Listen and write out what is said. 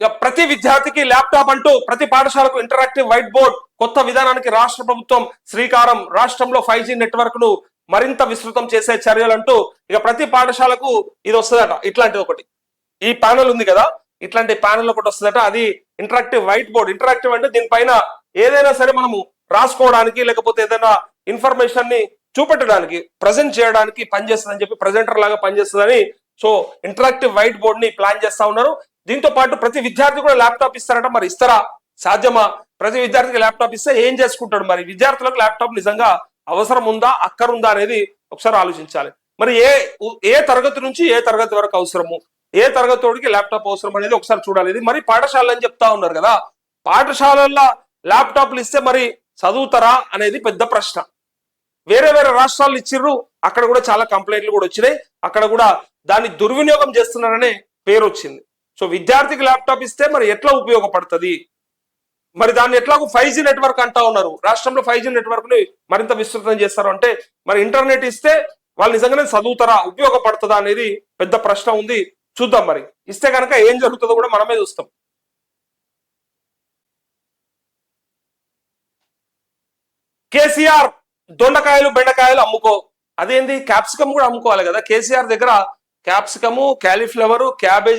ఇక ప్రతి విద్యార్థికి ల్యాప్టాప్ అంటూ ప్రతి పాఠశాలకు ఇంటరాక్టివ్ వైట్ బోర్డ్ కొత్త విధానానికి రాష్ట్ర ప్రభుత్వం శ్రీకారం. రాష్ట్రంలో ఫైవ్ జీ నెట్వర్క్ను మరింత విస్తృతం చేసే చర్యలంటూ ఇక ప్రతి పాఠశాలకు ఇది వస్తుందట. ఇట్లాంటిది ఒకటి. ఈ ప్యానల్ ఉంది కదా? ఇట్లాంటి ప్యానల్ ఒకటి వస్తుందట. అది ఇంటరాక్టివ్ వైట్ బోర్డ్ ఇంటరాక్టివ్ అంటే దీనిపైన ఏదైనా సరే మనము రాసుకోవడానికి లేకపోతే ఏదైనా ఇన్ఫర్మేషన్ని చూపెట్టడానికి ప్రజెంట్ చేయడానికి పనిచేస్తుందని చెప్పి ప్రజెంటర్ లాగా పనిచేస్తుందని సో ఇంటరాక్టివ్ వైట్ బోర్డ్ని ప్లాన్ చేస్తా ఉన్నారు. దీంతో పాటు ప్రతి విద్యార్థి కూడా ల్యాప్టాప్ ఇస్తారట. మరి ఇస్తారా? సాధ్యమా? ప్రతి విద్యార్థికి ల్యాప్టాప్ ఇస్తే ఏం చేసుకుంటాడు మరి? విద్యార్థులకు ల్యాప్టాప్ నిజంగా అవసరం ఉందా? అక్కరుందా అనేది ఒకసారి ఆలోచించాలి. మరి ఏ ఏ తరగతి నుంచి ఏ తరగతి వరకు అవసరము? ఏ తరగతికి ల్యాప్టాప్ అవసరం అనేది ఒకసారి చూడాలి. ఇది మరి పాఠశాల అని చెప్తా ఉన్నారు కదా. పాఠశాలల్లో ల్యాప్టాప్లు ఇస్తే మరి చదువుతారా అనేది పెద్ద ప్రశ్న. వేరే వేరే రాష్ట్రాలు ఇచ్చిర్రు. అక్కడ కూడా చాలా కంప్లైంట్లు కూడా వచ్చినాయి. అక్కడ కూడా దాన్ని దుర్వినియోగం చేస్తున్నారనే పేరు వచ్చింది సో విద్యార్థికి ల్యాప్టాప్ ఇస్తే మరి ఎట్లా ఉపయోగపడుతుంది? మరి దాన్ని ఎట్లాగో ఫైవ్ జీ నెట్వర్క్ అంటా ఉన్నారు. రాష్ట్రంలో ఫైవ్ జీ నెట్వర్క్ని మరింత విస్తృతం చేస్తారు అంటే మరి ఇంటర్నెట్ ఇస్తే వాళ్ళు నిజంగానే చదువుతారా? ఉపయోగపడుతుందా అనేది పెద్ద ప్రశ్న ఉంది. చూద్దాం మరి. ఇస్తే కనుక ఏం జరుగుతుందో కూడా మనమే చూస్తాం. కేసీఆర్ దొండకాయలు బెండకాయలు అమ్ముకో. అదేంది? క్యాప్సికమ్ కూడా అమ్ముకోవాలి కదా. కేసీఆర్ దగ్గర క్యాప్సికము క్యాలీఫ్లవరు క్యాబేజీ